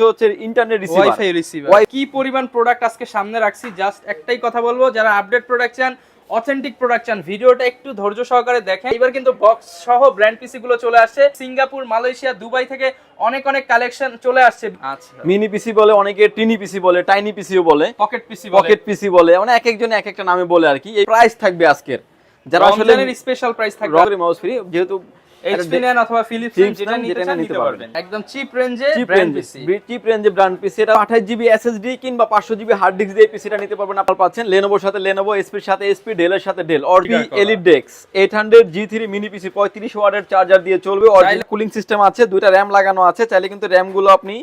হচ্ছে internet receiver wifi receiver কি পরিমাণ প্রোডাক্ট আজকে সামনে রাখছি? জাস্ট একটাই কথা বলব যারা আপডেট প্রোডাক্ট চান অথেন্টিক প্রোডাক্ট চান ভিডিওটা একটু ধৈর্য সহকারে দেখেন। এবার কিন্তু বক্স সহ ব্র্যান্ড পিসি গুলো চলে আসছে। সিঙ্গাপুর মালয়েশিয়া দুবাই থেকে অনেক অনেক কালেকশন চলে আসছে। আচ্ছা। মিনি পিসি বলে অনেকে টিনি পিসি বলে টাইনি পিসিও বলে। পকেট পিসি পকেট পিসি বলে। মানে এক একজন এক একটা নামে বলে আর কি। এই প্রাইস থাকবে আজকের। যারা আসলে স্পেশাল প্রাইস থাকবে। রকের মাউস ফ্রি যেহেতু এইচপি নেন অথবা ফিলিপস যেটা নিতে চান নিতে পারবেন। একদম চিপ রেঞ্জে ব্র্যান্ড পিসি চিপ রেঞ্জে ব্র্যান্ড পিসি এটা কিংবা হার্ড ডিস্ক দিয়ে পিসিটা নিতে পারবেন আপনারা পাচ্ছেন। লেনোভোর সাথে এসপির সাথে ডেলের সাথে মিনি পিসি পঁয়ত্রিশ ওয়ার্ডের চার্জার দিয়ে চলবে। অরিজিনাল কুলিং সিস্টেম আছে দুইটা র্যাম লাগানো আছে। চাইলে কিন্তু র্যামগুলো আপনি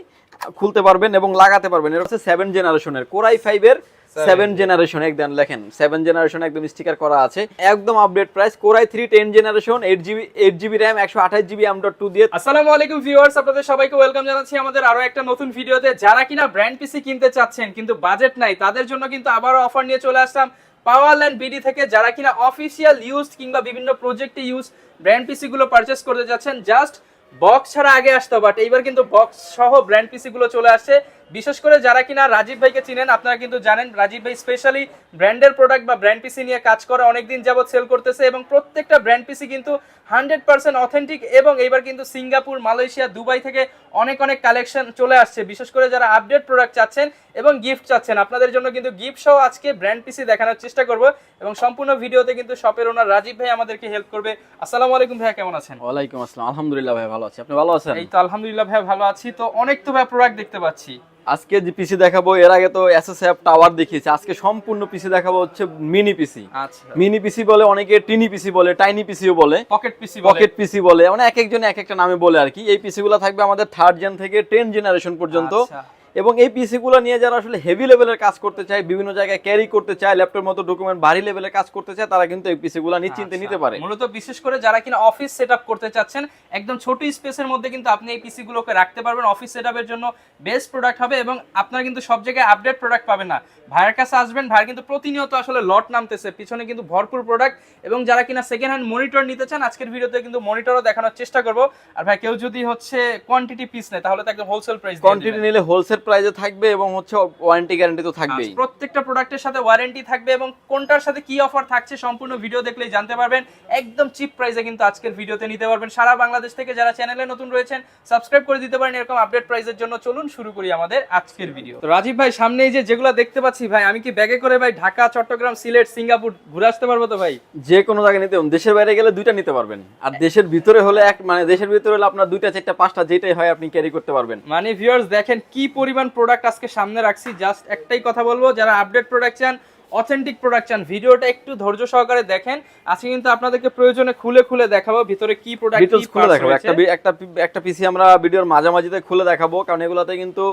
খুলতে পারবেন এবং লাগাতে পারবেন। এটা হচ্ছে সেভেন জেনারেশনের কোরাই ফাইভ এর সেভেন জেনারেশন একদম লেখেন। সেভেন জেনারেশন একদম স্টিকার করা আছে। একদম update price core i three ten generation eight GB eight GB RAM একশো আঠাশ জিবি এম ডট টু দিয়ে। আসসালামু আলাইকুম ভিউয়ার্স আপনাদের সবাইকে ওয়েলকাম জানাচ্ছি আমাদের আরও একটা নতুন ভিডিওতে। যারা কিনা ব্র্যান্ড পিসি কিনতে চাচ্ছেন কিন্তু বাজেট নাই তাদের জন্য কিন্তু আবারও অফার নিয়ে চলে আসলাম পাওয়ারল্যান্ড বিডি থেকে। যারা কিনা অফিসিয়াল ইউজ কিংবা বিভিন্ন প্রজেক্টে ইউজ ব্র্যান্ড পিসি গুলো পারচেস করতে যাচ্ছেন জাস্ট বক্স ছাড়া আগে আসতো বাট এইবার কিন্তু বক্স সহ ব্র্যান্ড পিসি গুলো চলে আসছে। বিশেষ করে যারা কিনা রাজীব ভাইকে চিনেন আপনারা কিন্তু জানেন রাজীব ভাই স্পেশালি ব্র্যান্ডের প্রোডাক্ট বা ব্র্যান্ড পিসি নিয়ে কাজ করে অনেকদিন যাবত সেল করতেছে এবং প্রত্যেকটা ব্র্যান্ড পিসি কিন্তু হান্ড্রেড পার্সেন্ট অথেন্টিক এবং এইবার কিন্তু সিঙ্গাপুর মালয়েশিয়া দুবাই থেকে অনেক অনেক কালেকশন চলে আসছে। বিশেষ করে যারা আপডেট প্রোডাক্ট চাচ্ছেন এবং গিফট চাচ্ছেন আপনাদের জন্য কিন্তু গিফট সহ আজকে ব্র্যান্ড পিসি দেখানোর চেষ্টা করব এবং সম্পূর্ণ ভিডিওতে কিন্তু শপের ওনার রাজীব ভাই আমাদেরকে হেল্প করবে। আসসালামু আলাইকুম ভাইয়া কেমন আছেন? ওয়ালাইকুম আসসালাম। আলহামদুলিল্লাহ ভাই ভালো আছি। আপনি ভালো আছেন? এই তো আলহামদুলিল্লাহ ভাই ভালো আছি। তো অনেক তো ভাই প্রোডাক্ট দেখতে পাচ্ছি। আজকে যে পিসি দেখাবো এর আগে তো এসএসএফ টাওয়ার দেখিয়েছি। আজকে সম্পূর্ণ পিসি দেখাবো হচ্ছে মিনি পিসি। আচ্ছা। মিনি পিসি বলে অনেকে টিনি পিসি বলে টাইনি পিসিও বলে। পকেট পিসি পকেট পিসি বলে। মানে এক একজন এক একটা নামে বলে আর কি। এই পিসি গুলা থাকবে আমাদের থার্ড জেন থেকে টেন জেনারেশন পর্যন্ত। আচ্ছা। এবং এই পিসি গুলো নিয়ে যারা আসলে হেভি লেভেলের কাজ করতে চায় বিভিন্ন জায়গায় ক্যারি করতে চায় ল্যাপটপের মতো ডকুমেন্ট ভারী লেভেলের কাজ করতে চায় তারা কিন্তু এই পিসি গুলো নিশ্চিন্তে আচ্ছা। নিতে পারে। মূলত বিশেষ করে যারা কিনা অফিস সেটআপ করতে চাচ্ছেন একদম ছোট স্পেসের মধ্যে কিন্তু আপনি এই পিসি গুলোকে রাখতে পারবেন। অফিস সেটআপের জন্য বেস্ট প্রোডাক্ট হবে এবং আপনারা কিন্তু সব জায়গায় আপডেট প্রোডাক্ট পাবেন না। ভাইয়ের কাছে আসবেন ভাইয়ের কিন্তু প্রতিনিয়ত আসলে লট নামতেছে পিছনে কিন্তু ভরপুর প্রোডাক্ট এবং যারা কিনা সেকেন্ড হ্যান্ড মনিটর নিতে চান আজকের ভিডিওতে কিন্তু মনিটরও দেখানোর চেষ্টা করব। আর ভাই কেউ যদি হচ্ছে কোয়ান্টিটি পিস নেয় তাহলে তো একদম হোলসেল প্রাইস কোয়ান্টিটি নিলে হোলসেল প্রাইসে থাকবে এবং হচ্ছে ওয়ারেন্টি গ্যারান্টি তো থাকবেই। আচ্ছা, প্রত্যেকটা প্রোডাক্টের সাথে ওয়ারেন্টি থাকবে এবং কোনটার সাথে কি অফার থাকছে সম্পূর্ণ ভিডিও দেখলেই জানতে পারবেন। একদম চিপ প্রাইসে কিন্তু আজকের ভিডিওতে নিতে পারবেন। সারা বাংলাদেশ থেকে যারা চ্যানেলে নতুন রয়েছেন সাবস্ক্রাইব করে দিতে পারেন এরকম আপডেট প্রাইসের জন্য। চলুন শুরু করি আমাদের আজকের ভিডিও তো রাজীব ভাই সামনে এই যে যেগুলো দেখতে পাচ্ছি ভাই আমি কি ব্যাগে করে ভাই ঢাকা চট্টগ্রাম সিলেট সিঙ্গাপুর ঘুরে আসতে পারব তো ভাই? যে কোনো জায়গায় নিতে দেশের বাইরে গেলে দুইটা নিতে পারবেন। আর দেশের ভিতরে হলে এক মানে দেশের ভিতরে হলে আপনার দুইটা চারটা পাঁচটা যেটাই হয় আপনি ক্যারি করতে পারবেন। মানে ভিউয়ার্স দেখেন কি পরিমাণ প্রোডাক্ট আজকে সামনে রাখছি। জাস্ট একটাই কথা বলব যারা আপডেট প্রোডাক্ট চান অথেন্টিক প্রোডাক্ট চান ভিডিওটা একটু ধৈর্য সহকারে দেখেন। আজকে কিন্তু আপনাদেরকে প্রয়োজনে খুলে খুলে দেখাবো ভিতরে কি প্রোডাক্ট খুলে দেখাবো। একটা একটা একটা পিসি আমরা ভিডিওর মাঝামাঝিতে খুলে দেখাবো কারণ এগুলাতে কিন্তু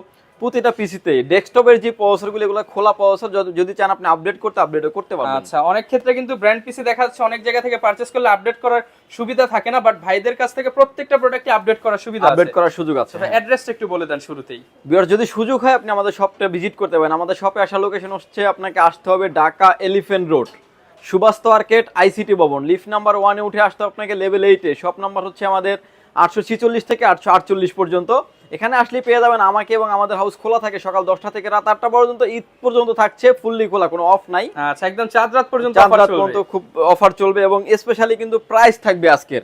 প্রতিটা পিসিতে ডেস্কটপের যে প্রসেসরগুলো এগুলো খোলা প্রসেসর যদি চান আপনি আপডেট করতে আপডেটও করতে পারবেন। আচ্ছা অনেক ক্ষেত্রে কিন্তু ব্র্যান্ড পিসি দেখা যাচ্ছে অনেক জায়গা থেকে পারচেজ করলে আপডেট করার সুবিধা থাকে না বাট ভাইদের কাছ থেকে প্রত্যেকটা প্রোডাক্টে আপডেট করার সুবিধা আপডেট করার সুযোগ আছে অ্যাড্রেসটা একটু বলে দেন শুরুতেই। বিয়ার যদি সুযোগ হয় আপনি আমাদের শপটা ভিজিট করতে পারেন। আমাদের শপে আসার লোকেশন হচ্ছে আপনাকে আসতে হবে Dhaka elephant road Subastu market ICT Bhaban. Lift number ওয়ানে উঠে আসতে হবে আপনাকে লেভেল এইটে শপ নাম্বার হচ্ছে আমাদের আটশো থেকে আটশো আটচল্লিশ পর্যন্ত। এখানে আসলে পেয়ে যাবেন আমাকে এবং আমাদের হাউস খোলা থাকে সকাল দশটা থেকে রাত আটটা পর্যন্ত ঈদ পর্যন্ত থাকছে ফুললি খোলা কোনো অফ নাই। আচ্ছা একদম চাঁদ রাত পর্যন্ত রাত পর্যন্ত খুব অফার চলবে এবং স্পেশালি কিন্তু প্রাইস থাকবে আজকের।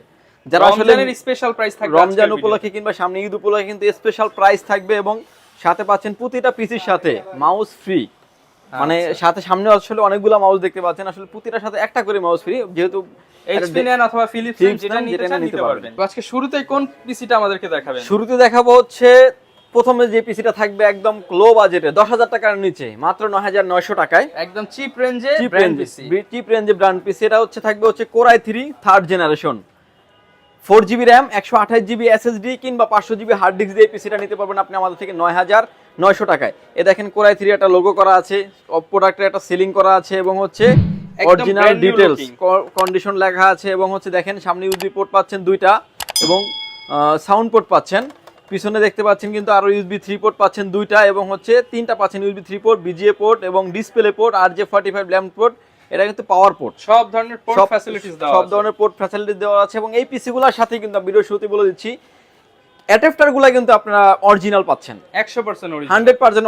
যারা আসলে স্পেশাল প্রাইস থাকবে রমজান উপলক্ষে কিংবা সামনে ঈদ উপলক্ষে কিন্তু স্পেশাল প্রাইস থাকবে এবং সাথে পাচ্ছেন প্রতিটা পিসির সাথে মাউস ফ্রি মানে আচ্ছা। সাথে সামনে আসলে অনেকগুলো মাউস দেখতে পাচ্ছেন। আসলে প্রতিটার সাথে একটা করে মাউস ফ্রি যেহেতু এইচপি অথবা ফিলিপস যেটা নিতে যেটা চান নিতে নিতে পারবেন। পারবেন। আজকে শুরুতেই কোন পিসিটা আমাদেরকে দেখাবেন? শুরুতে দেখাবো হচ্ছে প্রথমে যে পিসিটা থাকবে একদম লো বাজেটে দশ হাজার টাকার নিচে মাত্র নয় হাজার নয়শো টাকায়। একদম চিপ রেঞ্জে চিপ রেঞ্জে পিসি চিপ রেঞ্জে ব্র্যান্ড পিসি এটা হচ্ছে থাকবে হচ্ছে core i three third generation four GB RAM একশো আঠাশ জিবি এসএসডি কিংবা পাঁচশো জিবি হার্ড ডিস্ক দিয়ে পিসিটা নিতে পারবেন আপনি আমাদের থেকে নয় হাজার নয়শো টাকায়। এ দেখেন কোরাই থ্রি একটা লোগো করা আছে প্রোডাক্টের একটা সিলিং করা আছে এবং হচ্ছে অরিজিনাল ডিটেলস কন্ডিশন লেখা আছে এবং হচ্ছে দেখেন সামনে ইউজবি পোর্ট পাচ্ছেন দুইটা এবং সাউন্ড পোর্ট পাচ্ছেন। পিছনে দেখতে পাচ্ছেন কিন্তু আরও ইউএসবি থ্রি পোর্ট পাচ্ছেন দুইটা এবং হচ্ছে তিনটা পাচ্ছেন USB three port VGA port এবং ডিসপ্লে পোর্ট আর J forty five LAN port এটা কিন্তু পাওয়ার পোর্ট সব ধরনের পোর্ট ফ্যাসিলিটিস দেওয়া সব ধরনের পোর্ট ফ্যাসিলিটি দেওয়া আছে এবং এই পিসিগুলোর সাথে কিন্তু আমি ভিডিও শুরুতে বলে দিচ্ছি অ্যাডাপ্টারগুলা কিন্তু আপনারা অরিজিনাল পাচ্ছেন।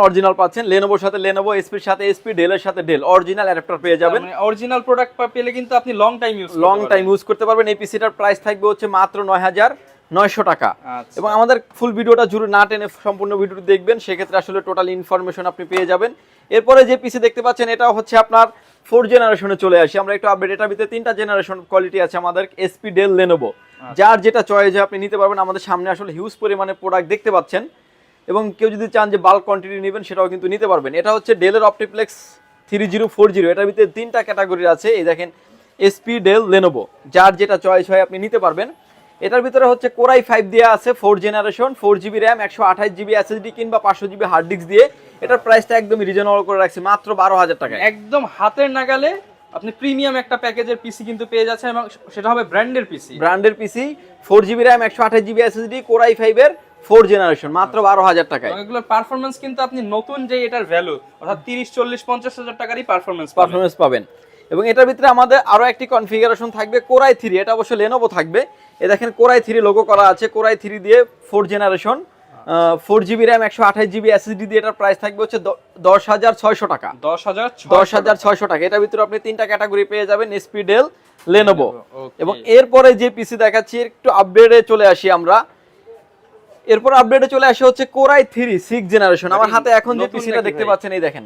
অরিজিনাল পাচ্ছেন। সাথে লেনোভো এসপির সাথে এসপি ডেলের সাথে ডেল অরিজিনাল অ্যাডাপ্টার পেয়ে যাবেন। অরিজিনাল প্রোডাক্ট পেলে কিন্তু আপনি long time use long time use করতে পারবেন। এই পিসিটার প্রাইস থাকবে হচ্ছে মাত্র নয় হাজার নয়শো টাকা। আচ্ছা। এবং আমাদের ফুল ভিডিওটা জুড়ে না টেনে সম্পূর্ণ ভিডিওটি দেখবেন। সেক্ষেত্রে আসলে টোটাল ইনফরমেশন আপনি পেয়ে যাবেন। এরপরে যে পিসি দেখতে পাচ্ছেন এটা হচ্ছে আপনার ফোর জেনারেশনে চলে আসি। আমরা একটু আপডেট এটার ভিতরে তিনটা জেনারেশন কোয়ালিটি আছে আমাদের এসপি ডেল লেনোভো যার যেটা চয়েস আপনি নিতে পারবেন আমাদের সামনে আসলে হিউজ পরিমাণে প্রোডাক্ট দেখতে পাচ্ছেন। এবং কেউ যদি চান যে বাল্ক কোয়ান্টিটি নেবেন সেটাও কিন্তু নিতে পারবেন। এটা হচ্ছে ডেলের OptiPlex three zero four zero এটার ভিতরে তিনটা ক্যাটাগরি আছে। এই দেখেন এসপি ডেল লেনোভো যার যেটা চয়েস হয় আপনি নিতে পারবেন। এটার ভিতরে হচ্ছে কোরাই ফাইভ দেওয়া আছে four generation four GB RAM একশো আঠাশ জিবি এসএসডি কিংবা পাঁচশো জিবি হার্ড ডিস্ক দিয়ে। এটার প্রাইসটা একদম রিজনেবল করে রাখছি মাত্র বারো হাজার টাকা একদম হাতের নাগালে আপনি প্রিমিয়াম একটা প্যাকেজের পিসি কিন্তু পেয়ে যাচ্ছেন এবং সেটা হবে ব্র্যান্ডের পিসি ব্র্যান্ডের পিসি ফোর জিবি র্যাম একশো আঠাশ জিবি এসএসডি কোরাই ফাইভের ফোর জেনারেশন মাত্র বারো হাজার টাকায়। এগুলোর পারফরমেন্স কিন্তু আপনি নতুন যে এটার ভ্যালু অর্থাৎ তিরিশ চল্লিশ পঞ্চাশ হাজার টাকারই পারফরমেন্স পারফরমেন্স পাবেন। এবং এটার ভিতরে আমাদের আরও একটি কনফিগারেশন থাকবে কোরাই থ্রি এটা অবশ্য লেনোভো থাকবে। এ দেখেন কোরাই থ্রি লোগো করা আছে কোরাই থ্রি দিয়ে four generation four GB RAM একশো আঠাশ জিবি এসএসডি দিয়ে এটার প্রাইস থাকবে হচ্ছে দশ হাজার ছয়শো টাকা। দশ হাজার দশ হাজার ছয়শো টাকা। এটার ভিতরে আপনি তিনটা ক্যাটাগরি পেয়ে যাবেন এসপি ডেল লেনোভো এবং এরপরে যে পিসি দেখাচ্ছি একটু আপডেটে চলে আসি আমরা। এরপর আপডেটে চলে আসে হচ্ছে কোরাই থ্রি সিক্স জেনারেশন আমার হাতে এখন যে পিসিটা দেখতে পাচ্ছেন এই দেখেন।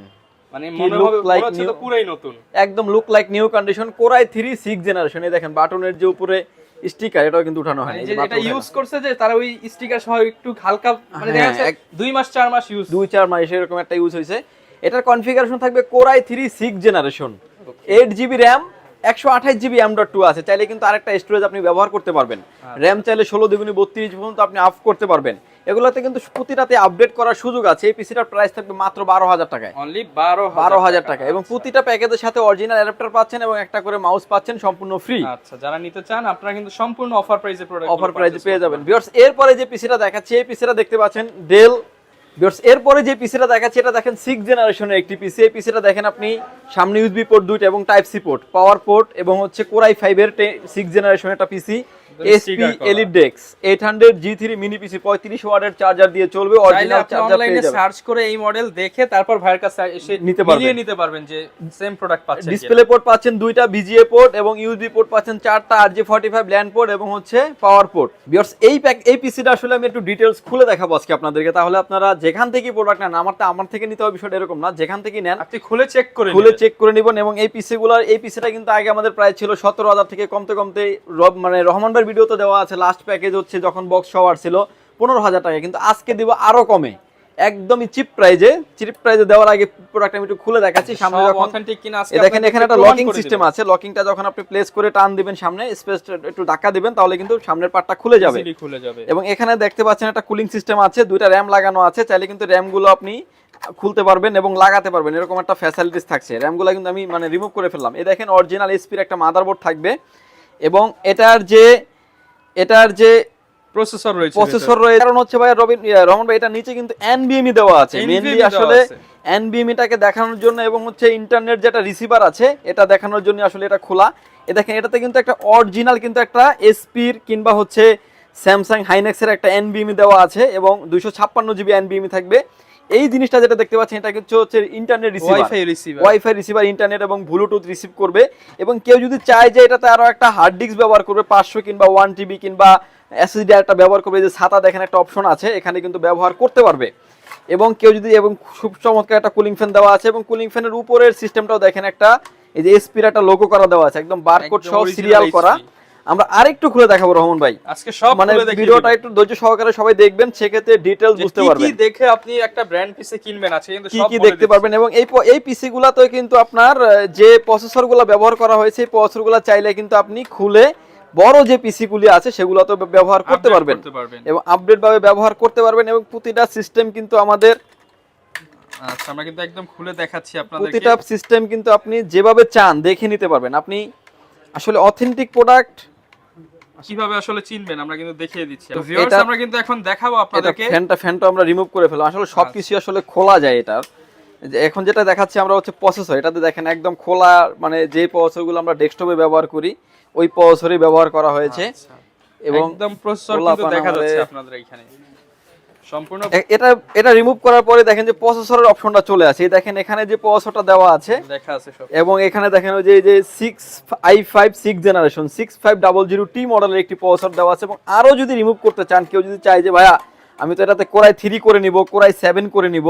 মানে মনে হবে like হচ্ছে তো new- পুরাই নতুন। একদম look like new condition core i three six generation এই দেখেন বাটনের যে উপরে স্টিকার এটাও কিন্তু উঠানো এটা ইউজ করছে যে তারা ওই স্টিকার সহ একটু হালকা মানে দেখা যাচ্ছে এক- মাস চার মাস ইউজ দুই চার মাস এরকম একটা ইউজ হয়েছে। এটার কনফিগারেশন থাকবে core i three six generation eight GB RAM একশো আঠাশ জিবি এম ডট টু আছে। চাইলে কিন্তু আরেকটা স্টোরেজ আপনি ব্যবহার করতে পারবেন। র্যাম চাইলে ষোলো দুগুনি বত্রিশ পর্যন্ত আপনি আপ করতে পারবেন। এগুলোতে কিন্তু প্রতিটাতে আপডেট করার সুযোগ আছে। এই পিসিটার প্রাইস থাকবে মাত্র বারো হাজার টাকায়। অনলি বারো বারো হাজার টাকা। এবং প্রতিটা প্যাকেজের সাথে অরিজিনাল অ্যাডাপ্টার পাচ্ছেন এবং একটা করে মাউস পাচ্ছেন সম্পূর্ণ ফ্রি আচ্ছা যারা নিতে চান আপনারা কিন্তু সম্পূর্ণ অফার প্রাইসে প্রোডাক্ট অফার প্রাইসে পেয়ে যাবেন। ভিউয়ার্স এরপরে যে পিসিটা দেখাচ্ছি এই পিসিটা দেখতে পাচ্ছেন ডেল ভিউয়ার্স এরপরে যে পিসিটা দেখাচ্ছি এটা দেখেন সিক্স জেনারেশনের একটি পিসি এই পিসিটা দেখেন আপনি সামনে ইউএসবি পোর্ট দুইটা এবং type C port power port এবং হচ্ছে কোরাই ফাইভের সিক্স জেনারেশনের একটা পিসি এসপি এলিট ডেক্স eight hundred G three mini PC পঁয়ত্রিশ ওয়াটের চার্জার দিয়ে চলবে অরিজিনাল চার্জার অনলাইনে সার্চ করে এই মডেল দেখে তারপর ভাইয়ের কাছে এসে নিতে পারবেন। মিলিয়ে নিতে পারবেন যে সেম প্রোডাক্ট পাচ্ছেন ডিসপ্লে পোর্ট পাচ্ছেন দুইটা পোর্ট এবং ইউএসবি পোর্ট পাচ্ছেন চারটা ল্যান্ড পোর্ট এবং হচ্ছে পাওয়ার পোর্ট এই প্যাক এই পিসিটা আসলে আমি একটু ডিটেলস খুলে দেখাবো আজকে আপনাদেরকে তাহলে আপনারা যেখান থেকে প্রোডাক্ট নেন আমার তো আমার থেকে নিতে হবে বিষয়টা এরকম না যেখান থেকে নেন আপনি খুলে চেক করে খুলে চেক করে নিবেন এবং এই পিসি গুলার এই পিসিটা কিন্তু আগে আমাদের প্রায় ছিল সতেরো হাজার থেকে কমতে কমতে রব- মানে রহমান ভাইয়ের ভিডিওতে দেওয়া আছে লাস্ট প্যাকেজ হচ্ছে যখন বক্স সবার ছিল পনেরো হাজার টাকা কিন্তু আজকে দিব আরও কমে। একদমই চিপ প্রাইজে চিপ প্রাইজে দেওয়ার আগে প্রোডাক্ট আমি একটু খুলে দেখাচ্ছি সামনে যখন দেখেন এখানে একটা লকিং সিস্টেম। আছে লকিংটা যখন আপনি প্লেস করে টান দিবেন সামনে স্পেস একটু ধাক্কা দিবেন তাহলে কিন্তু সামনের পার্টটা খুলে যাবে। খুলে যাবে। এবং এখানে দেখতে পাচ্ছেন একটা কুলিং সিস্টেম আছে দুইটা র্যাম লাগানো আছে চাইলে কিন্তু র্যামগুলো আপনি খুলতে পারবেন এবং লাগাতে পারবেন এরকম একটা ফ্যাসিলিটিস থাকছে। র্যামগুলো কিন্তু আমি মানে রিমুভ করে ফেললাম। এই দেখেন অরিজিনাল এসপির একটা মাদারবোর্ড থাকবে এবং এটার যে এটার যে প্রসেসর রয়েছে প্রসেসর রয়েছে কারণ হচ্ছে ভাই রবিন রহমান ভাই এটা নিচে কিন্তু এনবিএমই দেওয়া আছে। মেইনলি আসলে আছে। এনবিএমইটাকে দেখানোর জন্য এবং হচ্ছে ইন্টারনেট যেটা রিসিভার আছে এটা দেখানোর জন্য আসলে এটা খোলা। এ দেখেন এটাতে কিন্তু একটা অরিজিনাল কিন্তু একটা এসপির কিংবা হচ্ছে স্যামসাং হাইনেক্সের একটা এনবিএমই দেওয়া আছে এবং দুইশো ছাপ্পান্ন জিবি এনবিএমই থাকবে। এই জিনিসটা যেটা দেখতে পাচ্ছেন এটা কিন্তু হচ্ছে internet receiver wifi receiver wifi receiver internet এবং ব্লুটুথ রিসিভ করবে। এবং কেউ যদি চায় যে এটাতে আরও একটা হার্ড ডিস্ক ব্যবহার করবে পাঁচশো কিংবা ওয়ান টিবি কিংবা এসএসডি একটা ব্যবহার করবে যে ছাতা দেখেন একটা অপশন আছে এখানে কিন্তু ব্যবহার করতে পারবে। এবং কেউ যদি এবং খুব চমৎকার একটা কুলিং ফ্যান দেওয়া আছে এবং কুলিং ফ্যানের উপরের সিস্টেমটাও দেখেন একটা এই যে এসপির একটা লোগো করা দেওয়া আছে একদম বারকোড সহ সিরিয়াল করা। আমরা আরেকটু খুলে দেখাবো রহমান ভাই। আজকে সব মানে ভিডিওটা একটু ধৈর্য সহকারে সবাই দেখবেন সেক্ষেত্রে ডিটেলস বুঝতে পারবেন কি দেখে আপনি একটা ব্র্যান্ড পিসে কিনবেন আছে কিন্তু সব কি দেখতে পারবেন এবং এই এই পিসি গুলাতে কিন্তু আপনার যে প্রসেসরগুলা ব্যবহার করা হয়েছে এই প্রসেসরগুলা চাইলে কিন্তু আপনি খুলে বড় যে পিসি গুলি আছে সেগুলো তো ব্যবহার করতে পারবেন। এবং আপডেট ভাবে ব্যবহার করতে পারবেন এবং প্রতিটা সিস্টেম কিন্তু আমাদের আচ্ছা আমরা কিন্তু একদম খুলে দেখাচ্ছি আপনাদেরকে। প্রতিটা সিস্টেম কিন্তু আপনি যেভাবে চান দেখে নিতে পারবেন। আপনি আসলে অথেন্টিক প্রোডাক্ট কীভাবে আসলে চিনবেন? আমরা কিন্তু দেখিয়ে দিচ্ছি। তো ভিউয়ার্স আমরা কিন্তু এখন দেখাবো আপনাদেরকে। ফ্যানটা ফ্যানটা আমরা রিমুভ করে ফেললাম আসলে সবকিছু আসলে খোলা যায় এটা। যে এখন যেটা দেখাচ্ছি আমরা হচ্ছে প্রসেসর এটাতে দেখেন একদম খোলা মানে যে প্রসেসরগুলো আমরা ডেস্কটপে ব্যবহার করি ওই প্রসেসরই ব্যবহার করা হয়েছে। আচ্ছা। এবং একদম প্রসেসর কিন্তু দেখা যাচ্ছে আপনাদের এখানে। সম্পূর্ণ এটা এটা রিমুভ করার পরে দেখেন যে প্রসেসরের অপশনটা চলে আসে। দেখেন এখানে যে প্রসেসরটা দেওয়া আছে দেখা আছে সব। এবং এখানে দেখেন যে এই যে six i five six generation six five double zero T মডেলের একটি প্রসেসর দেওয়া আছে এবং আরও যদি রিমুভ করতে চান কেউ যদি চায় যে ভাইয়া আমি তো এটাতে কোরাই থ্রি করে নিব কোরাই সেভেন করে নিব।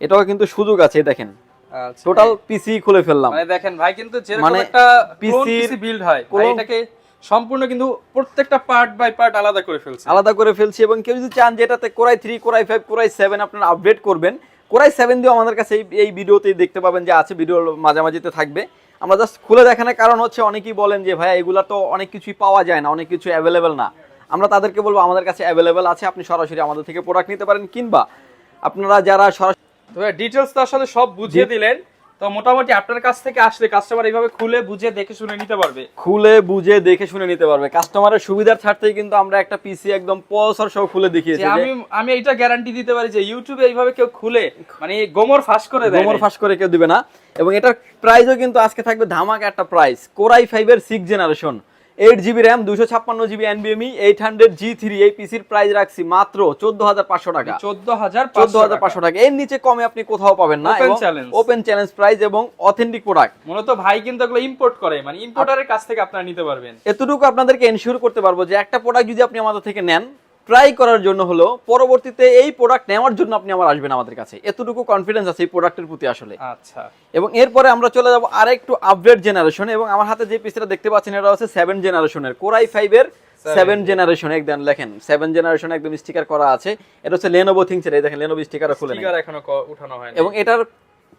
এটাও কিন্তু সুযোগ আছে দেখেন। আচ্ছা। টোটাল পিসি খুলে ফেললাম। মানে দেখেন ভাই কিন্তু যেরকম মানে একটা পিসি বিল্ড হয় এটাকে সম্পূর্ণ কিন্তু প্রত্যেকটা পার্ট বাই পার্ট আলাদা করে ফেলছে। আলাদা করে ফেলছি এবং কেউ যদি চান যে এটাতে core i three core i five core i seven আপনারা আপডেট করবেন কোরাই সেভেন দিয়েও আমাদের কাছে এই এই ভিডিওতেই দেখতে পাবেন যে আছে ভিডিও মাঝামাঝিতে থাকবে। আমরা জাস্ট খুলে দেখানোর কারণ হচ্ছে অনেকেই বলেন যে ভাইয়া এগুলা তো অনেক কিছুই পাওয়া যায় না অনেক কিছু অ্যাভেলেবেল না। আমরা তাদেরকে বলব আমাদের কাছে অ্যাভেলেবেল আছে আপনি সরাসরি আমাদের থেকে প্রোডাক্ট নিতে পারেন। কিংবা আপনারা যারা সরাসরি তো ডিটেলস তো আসলে সব বুঝিয়ে দিলেন। তো মোটামুটি আপনার কাছ থেকে আসলে কাস্টমার এইভাবে খুলে বুঝে দেখে শুনে নিতে পারবে। খুলে বুঝে দেখে শুনে নিতে পারবে। কাস্টমারের সুবিধার স্বার্থেই কিন্তু আমরা একটা পিসি একদম পলসর সহ খুলে দেখিয়েছি আমি আমি এটা গ্যারান্টি দিতে পারি যে ইউটিউবে এইভাবে কেউ খুলে মানে গোমর ফাঁস করে দেয় গোমর ফাঁস করে কেউ দিবে না। এবং এটার প্রাইসও কিন্তু আজকে থাকবে ধামাকা একটা প্রাইস কোরাই ফাইভের six generation eight GB RAM দুশো ছাপ্পান্ন জিবি এনবিএমই এইট হান্ড্রেড জি থ্রি এই পিসির প্রাইস রাখছি মাত্র চোদ্দ হাজার পাঁচশো টাকা। চোদ্দ হাজার চোদ্দ হাজার পাঁচশো টাকা। এর নিচে কমে আপনি কোথাও পাবেন না ওপেন চ্যালেঞ্জ প্রাইস এবং অথেন্টিক প্রোডাক্ট মূলত ভাই কিন্তু এগুলো ইম্পোর্ট করে মানে ইম্পোর্টারের কাছ থেকে আপনারা নিতে পারবেন। এতটুকু আপনাদেরকে এনশিওর করতে পারব যে একটা প্রোডাক্ট যদি আপনি আমাদের থেকে নেন ট্রাই করার জন্য হলো পরবর্তীতে এই প্রোডাক্ট নেওয়ার জন্য আপনি আমার আসবেন আমাদের কাছে। এতটুকু কনফিডেন্স আছে এই প্রোডাক্টের প্রতি আসলে। আচ্ছা। এবং এরপরে আমরা চলে যাব আর একটু আপডেট জেনারেশন এবং আমার হাতে যে পিসটা দেখতে পাচ্ছেন এটা হচ্ছে সেভেন জেনারেশনের কোরাই ফাইভের সেভেন জেনারেশন একদম লেখেন সেভেন জেনারেশন একদম স্টিকার করা আছে। এটা হচ্ছে লেনোভো থিংস এই দেখেন লেনোভো স্টিকার খুলে নেই। স্টিকার এখনও উঠানো হয়নি। এবং এটার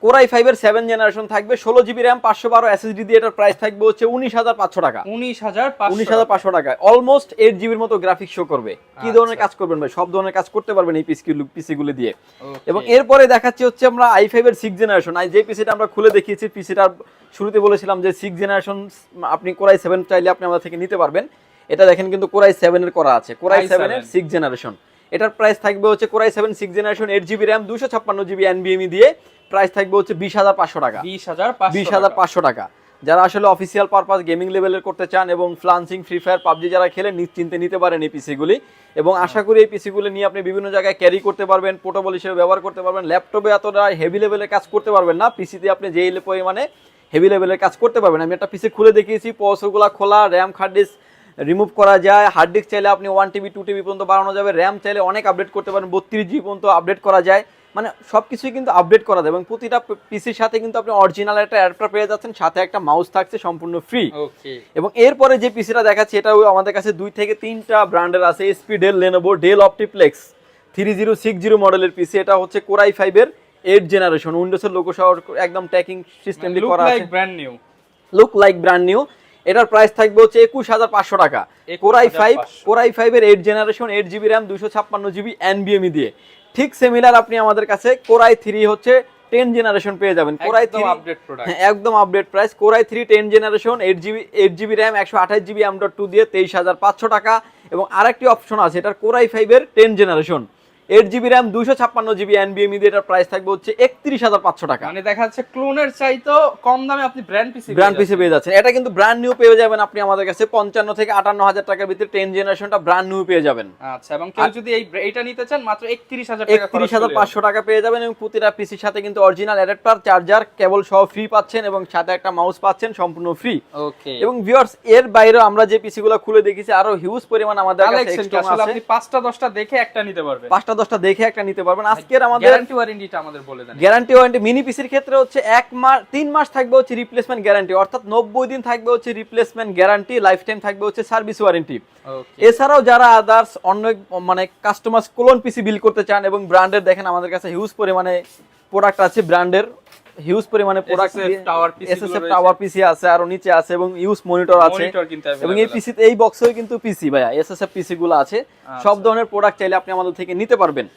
কোরাই ফাইভের সেভেন জেনারেশন থাকবে ষোলো জিবি র্যাম পাঁচশো বারো এসএসডি দিয়ে এটার প্রাইস থাকবে হচ্ছে উনিশ হাজার পাঁচশো টাকা। উনিশ হাজার উনিশ হাজার পাঁচশো টাকায়। অলমোস্ট এইট জিবির মতো গ্রাফিক্স শো করবে। কি আচ্ছা। ধরনের কাজ করবেন ভাই? সব ধরনের কাজ করতে পারবেন এই পিসি পিসি গুলো দিয়ে। এবং এরপরে দেখাচ্ছি হচ্ছে আমরা আই ফাইভ এর সিক্স জেনারেশন আই যে পিসিটা আমরা খুলে দেখিয়েছি পিসিটা শুরুতে বলেছিলাম যে সিক্স জেনারেশন আপনি কোরাই সেভেন চাইলে আপনি আমাদের থেকে নিতে পারবেন। এটা দেখেন কিন্তু কোরাই সেভেন এর করা আছে। Core i i7 seven six generation এটার প্রাইস থাকবে হচ্ছে core i seven six generation eight GB RAM দুশো ছাপ্পান্ন জিবি এনবিএমই দিয়ে। প্রাইস থাকবে হচ্ছে বিশ হাজার পাঁচশো টাকা। বিশ হাজার বিশ হাজার পাঁচশো টাকা। যারা আসলে অফিসিয়াল পারপাস গেমিং লেভেলের করতে চান এবং ফ্লান্সিং ফ্রি ফায়ার পাবজি যারা খেলে নিশ্চিন্তে নিতে পারেন এই পিসিগুলি এবং আশা করি এই পিসিগুলি নিয়ে আপনি বিভিন্ন জায়গায় ক্যারি করতে পারবেন পোর্টেবল হিসেবে ব্যবহার করতে পারবেন। ল্যাপটপে এতটা হেভি লেভেলের কাজ করতে পারবেন না। পিসিতে আপনি যেই পরিমাণে হেভি লেভেলের কাজ করতে পারবেন। আমি একটা পিসি খুলে দেখিয়েছি পসরগুলো খোলা র্যাম হার্ড ডিস্ক রিমুভ করা যায়। হার্ড ডিস্ক চাইলে আপনি ওয়ান টিবি টু টিবি পর্যন্ত বাড়ানো যাবে। র্যাম চাইলে অনেক আপডেট করতে পারেন বত্রিশ জিবি পর্যন্ত আপডেট করা যায়। মানে সব কিছুই কিন্তু আপডেট করা যায় এবং প্রতিটা পিসির সাথে কিন্তু আপনি অরিজিনাল একটা অ্যাডাপ্টার পেয়ে যাচ্ছেন সাথে একটা মাউস থাকছে সম্পূর্ণ ফ্রি ওকে এবং এরপরে যে পিসিটা দেখাচ্ছি এটাও আমাদের কাছে দুই থেকে তিনটা ব্র্যান্ডের আছে HP Dell Lenovo Dell OptiPlex three zero six zero মডেলের পিসি এটা হচ্ছে কোরাই ফাইভের এইট জেনারেশন উইন্ডোজের লোগো সহ একদম ট্যাকিং সিস্টেম লুক করা লাইক আছে। Brand new look like brand new এটার প্রাইস থাকবে হচ্ছে একুশ হাজার পাঁচশো টাকা। 21,500 core i five core i ফাইভের eight generation eight GB RAM দুশো ছাপ্পান্ন জিবি এনবিএমই দিয়ে। ঠিক সিমিলার আপনি আমাদের কাছে কোরাই থ্রি হচ্ছে টেন জেনারেশন পেয়ে যাবেন। কোরাই থ্রি আপডেট হ্যাঁ একদম update price core i three ten generation eight GB eight GB RAM একশো আঠাশ জিবি এম ডট টু দিয়ে তেইশ হাজার পাঁচশো টাকা। এবং আরেকটি অপশন আছে এটার কোরাই ফাইভের ten generation eight GB RAM দুশো ছাপ্পান্ন জিবি এনবিএমই দিয়ে এটার প্রাইস থাকবে হচ্ছে একত্রিশ হাজার পাঁচশো টাকা। মানে দেখা যাচ্ছে ক্লোনের চাইতো কম দামে আপনি ব্র্যান্ড পিসি ব্র্যান্ড পিসে পেয়ে যাচ্ছেন। এটা কিন্তু ব্র্যান্ড নিউ পেয়ে যাবেন আপনি আমাদের কাছে পঞ্চান্ন থেকে আটান্ন হাজার টাকার ভিতরে টেন জেনারেশনটা ব্র্যান্ড নিউ পেয়ে যাবেন। আচ্ছা এবং কেউ যদি এই এইটা নিতে চান মাত্র একত্রিশ হাজার একত্রিশ হাজার পাঁচশো টাকা পেয়ে যাবেন এবং প্রতিটা পিসির সাথে কিন্তু অরিজিনাল অ্যাডাপ্টার চার্জার কেবল সহ ফ্রি পাচ্ছেন এবং সাথে একটা মাউস পাচ্ছেন সম্পূর্ণ ফ্রি ওকে এবং ভিউয়ার্স এর বাইরেও আমরা যে পিসি গুলো খুলে দেখেছি আরও হিউজ পরিমাণ আমাদের কাছে আসলে আছে। আপনি পাঁচটা দশটা দেখে একটা নিতে পারবেন। পাঁচটা দশটা দেখে একটা নিতে পারবেন। আজকের আমাদের গ্যারান্টি ওয়ারেন্টিটা আমাদের বলে দেন। গ্যারান্টি ওয়ারেন্টি মিনি পিসির ক্ষেত্রে হচ্ছে এক মাস তিন মাস থাকবে হচ্ছে রিপ্লেসমেন্ট গ্যারান্টি অর্থাৎ নব্বই দিন থাকবে হচ্ছে রিপ্লেসমেন্ট গ্যারান্টি লাইফ টাইম থাকবে হচ্ছে সার্ভিস ওয়ারেন্টি এছাড়াও যারা আদার্স অন্য মানে কাস্টমার ক্লোন পিসি বিল করতে চান এবং ব্র্যান্ডের দেখেন আমাদের কাছে হিউজ পরিমাণে প্রোডাক্ট আছে ব্র্যান্ডের হিউজ পরিমাণে প্রোডাক্ট এসএসএফ টাওয়ার পিসি আছে আর নিচে আছে এবং ইউজ মনিটর আছে। এবং এই পিসি এই বক্সেও কিন্তু পিসি ভাইয়া এসএসএফ পিসি গুলো আছে। সব ধরনের প্রোডাক্ট চাইলে আপনি আমাদের থেকে নিতে পারবেন।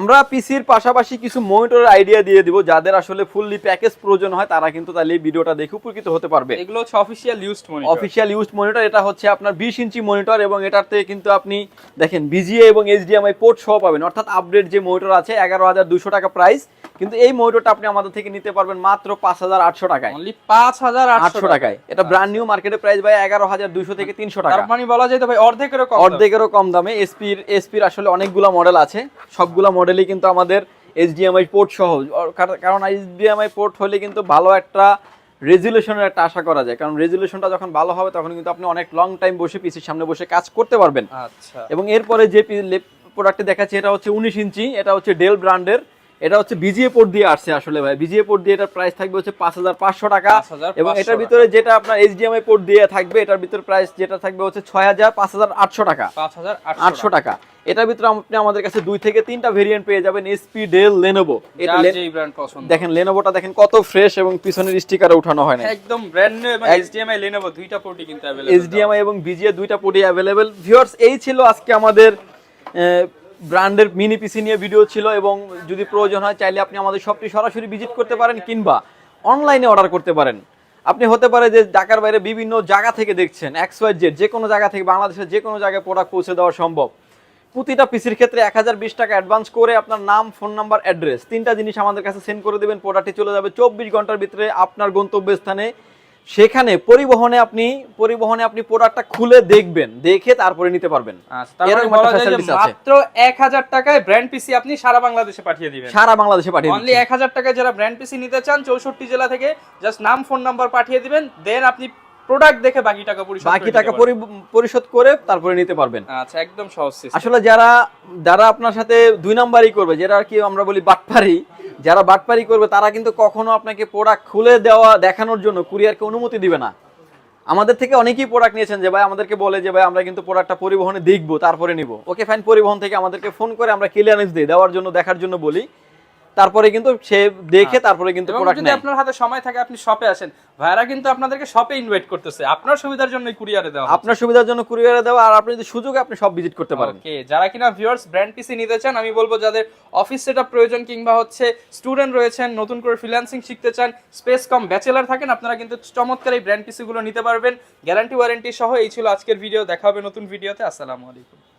আমরা পিসির পাশাপাশি কিছু মনিটরের আইডিয়া দিয়ে দিব যাদের আসলে ফুললি প্যাকেজ প্রয়োজন হয় তারা কিন্তু তাহলে এই ভিডিওটা দেখে উপকৃত হতে পারবে। এগুলো হচ্ছে official used monitor official use monitor এটা হচ্ছে আপনার বিশ ইঞ্চি মনিটর এবং এটাতে কিন্তু আপনি দেখেন বিজিএ এবং এইচডিএমআই পোর্ট সহ পাবেন। অর্থাৎ আপডেট যে মনিটর আছে এগারো হাজার দুশো টাকা প্রাইস কিন্তু এই মনিটরটা আপনি আমাদের থেকে নিতে পারবেন মাত্র পাঁচ হাজার আটশো টাকায়। অনলি পাঁচ হাজার আটশো টাকায়। এটা ব্র্যান্ড নিউ মার্কেটে প্রাইস ভাই এগারো হাজার দুশো থেকে তিনশো টাকা। তার মানে বলা যায় তো ভাই অর্ধেকেরও কম অর্ধেকেরও কম দামে। এসপির এসপির আসলে অনেকগুলো মডেল আছে। সবগুলো মডেলই কিন্তু আমাদের এইচডিএমআই পোর্ট সহ। কারণ এইচডিএমআই পোর্ট হলে কিন্তু ভালো একটা রেজুলেশনের একটা আশা করা যায়। কারণ রেজুলেশনটা যখন ভালো হবে তখন কিন্তু আপনি অনেক লং টাইম বসে পিসির সামনে বসে কাজ করতে পারবেন। আচ্ছা। এবং এরপরে যে প্রোডাক্টটি দেখাচ্ছি এটা হচ্ছে উনিশ ইঞ্চি এটা হচ্ছে ডেল ব্র্যান্ডের এটা হচ্ছে বিজিএ পোর্ট দিয়ে আসছে আসলে ভাই বিজিএ পোর্ট দিয়ে এটার প্রাইস থাকবে হচ্ছে পাঁচ হাজার পাঁচশো টাকা 5,500 এবং এটার ভিতরে যেটা আপনার এইচডিএমআই পোর্ট দিয়ে থাকবে এটার ভিতরে প্রাইস যেটা থাকবে হচ্ছে ছয় হাজার পাঁচ হাজার আটশো টাকা পাঁচ হাজার আটশো টাকা এটার ভিতরে আপনি আমাদের কাছে দুই থেকে তিনটা ভেরিয়েন্ট পেয়ে যাবেন এসপি ডেল লেনোভো এটা যার লে- যেই ব্র্যান্ড পছন্দ দেখেন লেনোভোটা দেখেন কত ফ্রেশ এবং পিছনের স্টিকারে উঠানো হয় না একদম ব্র্যান্ড নিউ এবং এক- এইচডিএমআই লেনোভো দুইটা পোর্টই কিন্তু अवेलेबल এইচডিএমআই এবং বিজিএ দুইটা পোর্টই অ্যাভেলেবেল ভিউয়ার্স এই ছিল আজকে আমাদের ব্র্যান্ডের মিনি পিসি নিয়ে ভিডিও ছিল এবং যদি প্রয়োজন হয় চাইলে আপনি আমাদের শপটি সরাসরি ভিজিট করতে পারেন কিংবা অনলাইনে অর্ডার করতে পারেন। আপনি হতে পারে যে ঢাকার বাইরে বিভিন্ন জায়গা থেকে দেখছেন এক্স ওয়াই জেড যে কোনো জায়গা থেকে বাংলাদেশের যে কোনো জায়গায় প্রোডাক্ট পৌঁছে দেওয়া সম্ভব। প্রতিটা পিসির ক্ষেত্রে এক হাজার বিশ টাকা অ্যাডভান্স করে আপনার নাম ফোন নাম্বার অ্যাড্রেস তিনটা জিনিস আমাদের কাছে সেন্ড করে দেবেন। প্রোডাক্টটি চলে যাবে চব্বিশ ঘণ্টার ভিতরে আপনার গন্তব্যস্থানে। সেখানে পরিবহনে আপনি পরিবহনে আপনি প্রোডাক্টটা খুলে দেখবেন দেখে তারপরে নিতে পারবেন। আচ্ছা মানে। মাত্র 1000 টাকায় ব্র্যান্ড পিসি আপনি সারা বাংলাদেশে পাঠিয়ে দিবেন। সারা বাংলাদেশে পাঠিয়ে অনলি এক হাজার টাকায় যারা ব্র্যান্ড পিসি নিতে চান চৌষট্টি জেলা থেকে জাস্ট নাম ফোন নাম্বার পাঠিয়ে দিবেন দেন আপনি প্রোডাক্ট দেখে বাকি টাকা পরিশোধ বাকি টাকা পরিশোধ করে তারপরে নিতে পারবেন। আচ্ছা একদম সহজ আসলে যারা যারা আপনার সাথে দুই নাম্বারই করবে যেটা আর কি আমরা বলি বাটপারি যারা বাটপারি করবে, তারা কিন্তু কখনো আপনাকে প্রোডাক্ট খুলে দেওয়া, দেখানোর জন্য কুরিয়ারকে অনুমতি দিবে না। আমাদের থেকে অনেকেই প্রোডাক্ট নিয়েছেন যে, ভাই, আমাদেরকে বলে যে, ভাই, আমরা কিন্তু প্রোডাক্টটা পরিবহনে দেখব, তারপরে নিব। ওকে ফাইন পরিবহন থেকে আমাদেরকে ফোন করে আমরা ক্লিয়ারেন্স দিই দেওয়ার জন্য, দেখার জন্য বলি। তারপরে কিন্তু সে দেখে তারপরে কিন্তু প্রোডাক্ট যদি আপনার হাতে সময় থাকে আপনি শপে আসেন। ভাইরা কিন্তু আপনাদেরকে শপে ইনভাইট করতেছে। আপনার সুবিধার জন্য কুরিয়ারে দেওয়া আপনার সুবিধার জন্য কুরিয়ারে দেওয়া আর আপনি যদি সুযোগে আপনি সব ভিজিট করতে পারেন। ওকে যারা কিনা ভিউয়ার্স ব্র্যান্ড পিসি নিতে চান আমি বলব যাদের অফিস সেটআপ প্রয়োজন কিংবা হচ্ছে স্টুডেন্ট রয়েছেন নতুন করে ফ্রিল্যান্সিং শিখতে চান স্পেস কম ব্যাচেলার থাকেন আপনারা কিন্তু চমৎকার এই ব্র্যান্ড পিসি গুলো নিতে পারবেন। গ্যারান্টি ওয়ারেন্টি সহ এই ছিল আজকের ভিডিও দেখা হবে নতুন ভিডিওতে আসসালামু আলাইকুম।